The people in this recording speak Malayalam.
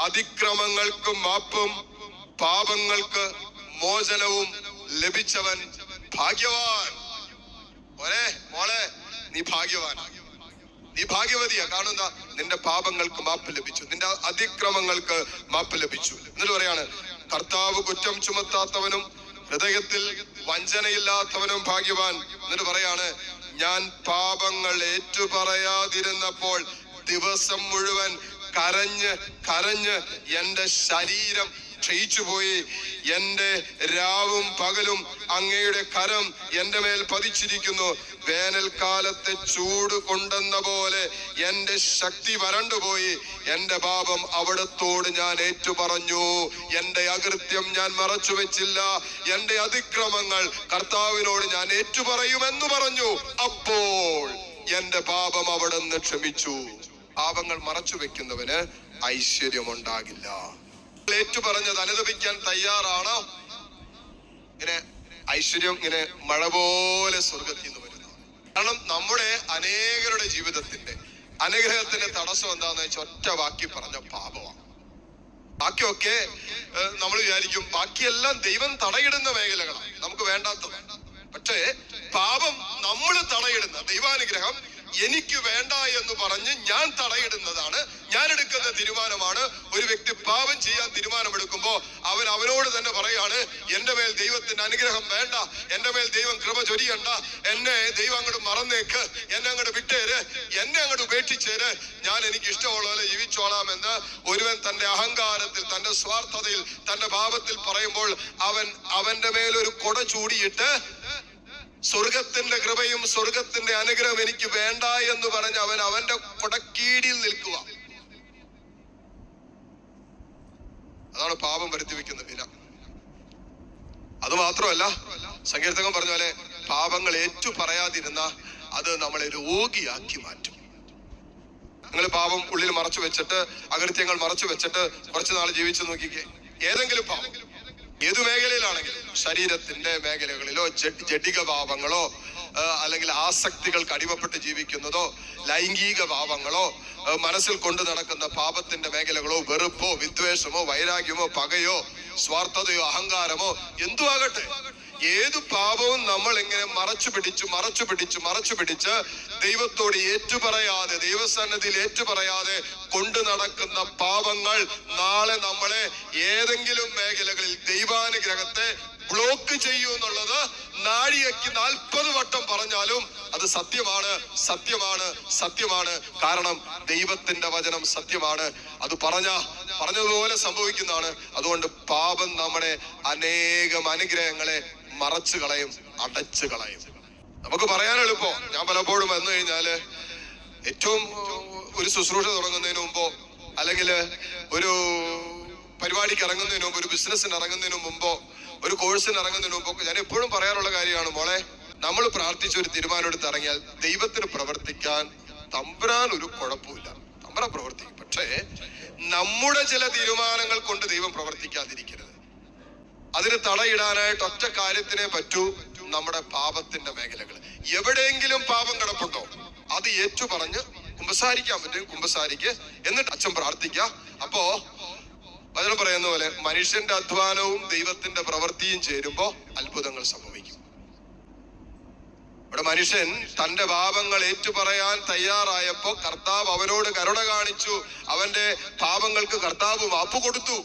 അതിക്രമങ്ങൾക്ക് മാപ്പും പാപങ്ങൾക്ക് മോചനവും ലഭിച്ചവൻ ഭാഗ്യവാൻ. ഒരേ മോളെ നീ ഭാഗ്യവാൻ. നീ ഭാഗ്യവതിയാ. കാണുന്ന നിന്റെ പാപങ്ങൾക്ക് മാപ്പ് ലഭിച്ചു. നിന്റെ അതിക്രമങ്ങൾക്ക് മാപ്പ് ലഭിച്ചു. എന്നിട്ട് പറയാണ് കർത്താവ് കുറ്റം ചുമത്താത്തവനും ഹൃദയത്തിൽ വഞ്ചനയില്ലാത്തവനും ഭാഗ്യവാൻ. എന്നിട്ട് പറയാണ് ഞാൻ പാപങ്ങൾ ഏറ്റുപറയാതിരുന്നപ്പോൾ ദിവസം മുഴുവൻ കരഞ്ഞ് കരഞ്ഞ് എന്റെ ശരീരം ക്ഷയിച്ചു പോയി. എന്റെ രാവും പകലും അങ്ങയുടെ കരം എന്റെ മേൽ പതിച്ചിരിക്കുന്നു. വേനൽക്കാലത്തെ ചൂട് കൊണ്ടെന്ന പോലെ എന്റെ ശക്തി വരണ്ടുപോയി എന്റെ പാപം അവിടത്തോട് ഞാൻ ഏറ്റുപറഞ്ഞു. എന്റെ അകൃത്യം ഞാൻ മറച്ചു വെച്ചില്ല. എന്റെ അതിക്രമങ്ങൾ കർത്താവിനോട് ഞാൻ ഏറ്റുപറയുമെന്ന് പറഞ്ഞു. അപ്പോൾ എന്റെ പാപം അവിടെ നിന്ന് ക്ഷമിച്ചു. പാപങ്ങൾ മറച്ചു വെക്കുന്നവന് ഐശ്വര്യമുണ്ടാകില്ല. ഏറ്റു പറഞ്ഞത് അനുദപിക്കാൻ തയ്യാറാണോ. ഇങ്ങനെ ഐശ്വര്യം ഇങ്ങനെ മഴ പോലെ സ്വർഗത്തിൽ നിന്ന് വരുന്നു. കാരണം നമ്മുടെ അനേകരുടെ ജീവിതത്തിന്റെ അനുഗ്രഹത്തിന്റെ തടസ്സം എന്താന്ന് വെച്ചാൽ ഒറ്റ വാക്കി പറഞ്ഞ പാപമാണ്. ബാക്കിയൊക്കെ നമ്മൾ വിചാരിക്കും ബാക്കിയെല്ലാം ദൈവം തടയിടുന്ന മേഖലകളാണ്. നമുക്ക് വേണ്ടാത്തത്. പക്ഷേ പാപം നമ്മൾ തടയിടുന്ന ദൈവാനുഗ്രഹം എനിക്ക് വേണ്ട എന്ന് പറഞ്ഞ് ഞാൻ തടയിടുന്നതാണ്. ഞാൻ എടുക്കുന്ന തീരുമാനമാണ്. ഒരു വ്യക്തി പാപം ചെയ്യാൻ തീരുമാനമെടുക്കുമ്പോ അവൻ അവനോട് തന്നെ പറയാണ് എന്റെ മേൽ ദൈവത്തിന്റെ അനുഗ്രഹം വേണ്ട. എന്റെ മേൽ ദൈവം കൃപ ചൊരിയണ്ട. എന്നെ ദൈവം അങ്ങോട്ട് മറന്നേക്ക്. എന്നെ അങ്ങോട്ട് വിട്ടേര്. എന്നെ അങ്ങോട്ട് ഉപേക്ഷിച്ചേര്. ഞാൻ എനിക്ക് ഇഷ്ടമുള്ള പോലെ ജീവിച്ചോളാം എന്ന് ഒരുവൻ തന്റെ അഹങ്കാരത്തിൽ തന്റെ സ്വാർത്ഥതയിൽ തന്റെ പാപത്തിൽ പറയുമ്പോൾ അവൻ അവന്റെ മേലൊരു കൊട ചൂടിയിട്ട് സ്വർഗത്തിന്റെ കൃപയും സ്വർഗത്തിന്റെ അനുഗ്രഹം എനിക്ക് വേണ്ട എന്ന് പറഞ്ഞ് അവൻ അവന്റെ കൊടക്കീടിയിൽ നിൽക്കുക. അതാണ് പാപം വരുത്തി വെക്കുന്ന വില. അത് മാത്രമല്ല സങ്കീർത്തകം പറഞ്ഞ പോലെ പാപങ്ങൾ ഏറ്റു പറയാതിരുന്ന അത് നമ്മളെ രോഗിയാക്കി മാറ്റും. നിങ്ങൾ പാപം ഉള്ളിൽ മറച്ചു വെച്ചിട്ട് അകൃത്യങ്ങൾ മറച്ചു വെച്ചിട്ട് കുറച്ചു നാൾ ജീവിച്ചു നോക്കിക്കേ. ഏതെങ്കിലും പാപം. ഏതു മേഖലയിലാണെങ്കിലും ശരീരത്തിന്റെ മേഖലകളിലോ ജഡ്- ജഡിക ഭാവങ്ങളോ അല്ലെങ്കിൽ ആസക്തികൾക്ക് അടിമപ്പെട്ട് ജീവിക്കുന്നതോ ലൈംഗിക ഭാവങ്ങളോ മനസ്സിൽ കൊണ്ടു നടക്കുന്ന പാപത്തിന്റെ മേഖലകളോ വെറുപ്പോ വിദ്വേഷമോ വൈരാഗ്യമോ പകയോ സ്വാർത്ഥതയോ അഹങ്കാരമോ എന്തു ആകട്ടെ ഏതു പാപവും നമ്മൾ ഇങ്ങനെ മറച്ചു പിടിച്ച് മറച്ചു പിടിച്ച് മറച്ചു പിടിച്ച് ദൈവത്തോട് ഏറ്റുപറയാതെ ദൈവസന്നതിയിൽ ഏറ്റുപറയാതെ കൊണ്ടു നടക്കുന്ന പാപങ്ങൾ നാളെ നമ്മളെ ഏതെങ്കിലും മേഖലകളിൽ ദൈവാനുഗ്രഹത്തെ ബ്ലോക്ക് ചെയ്യൂ എന്നുള്ളത് നാഴികയ്ക്ക് നാൽപ്പത് വട്ടം പറഞ്ഞാലും അത് സത്യമാണ് സത്യമാണ് സത്യമാണ്. കാരണം ദൈവത്തിന്റെ വചനം സത്യമാണ്. അത് പറഞ്ഞ പറഞ്ഞതുപോലെ സംഭവിക്കുന്നതാണ്. അതുകൊണ്ട് പാപം നമ്മുടെ അനേകം അനുഗ്രഹങ്ങളെ മറച്ചു കളയും അടച്ചു കളയും. നമുക്ക് പറയാൻ എളുപ്പം. ഞാൻ പലപ്പോഴും വന്നു കഴിഞ്ഞാൽ ഏറ്റവും ഒരു ശുശ്രൂഷ തുടങ്ങുന്നതിന് മുമ്പോ അല്ലെങ്കിൽ ഒരു പരിപാടിക്ക് ഇറങ്ങുന്നതിന് മുമ്പ് ഒരു ബിസിനസ്സിന് ഇറങ്ങുന്നതിന് മുമ്പോ ഒരു കോഴ്സിന് ഇറങ്ങുന്നതിന് മുമ്പോ ഞാൻ എപ്പോഴും പറയാറുള്ള കാര്യമാണ് മോളെ നമ്മൾ പ്രാർത്ഥിച്ച ഒരു തീരുമാനം എടുത്ത് ഇറങ്ങിയാൽ ദൈവത്തിന് പ്രവർത്തിക്കാൻ തമ്പുരാൻ ഒരു കുഴപ്പമില്ല. തമ്പുരാൻ പ്രവർത്തിക്കും. പക്ഷേ നമ്മുടെ ചില തീരുമാനങ്ങൾ കൊണ്ട് ദൈവം പ്രവർത്തിക്കാതിരിക്കരുത്. അതിന് തടയിടാനായിട്ട് ഒറ്റ കാര്യത്തിനെ പറ്റൂ നമ്മുടെ പാപത്തിന്റെ മേഖലകൾ എവിടെയെങ്കിലും പാപം കിടപ്പുണ്ടോ അത് ഏറ്റു പറഞ്ഞ് കുമ്പസാരിക്കാൻ പറ്റും കുമ്പസാരിക്ക്. എന്നിട്ട് അച്ഛൻ പ്രാർത്ഥിക്ക. അപ്പോ വചനം പറയുന്ന പോലെ മനുഷ്യന്റെ അധ്വാനവും ദൈവത്തിന്റെ പ്രവൃത്തിയും ചേരുമ്പോ അത്ഭുതങ്ങൾ സംഭവിക്കും. ഇവിടെ മനുഷ്യൻ തന്റെ പാപങ്ങൾ ഏറ്റുപറയാൻ തയ്യാറായപ്പോ കർത്താവ് അവനോട് കരുണ കാണിച്ചു. അവന്റെ പാപങ്ങൾക്ക് കർത്താവ് മാപ്പ് കൊടുത്തു.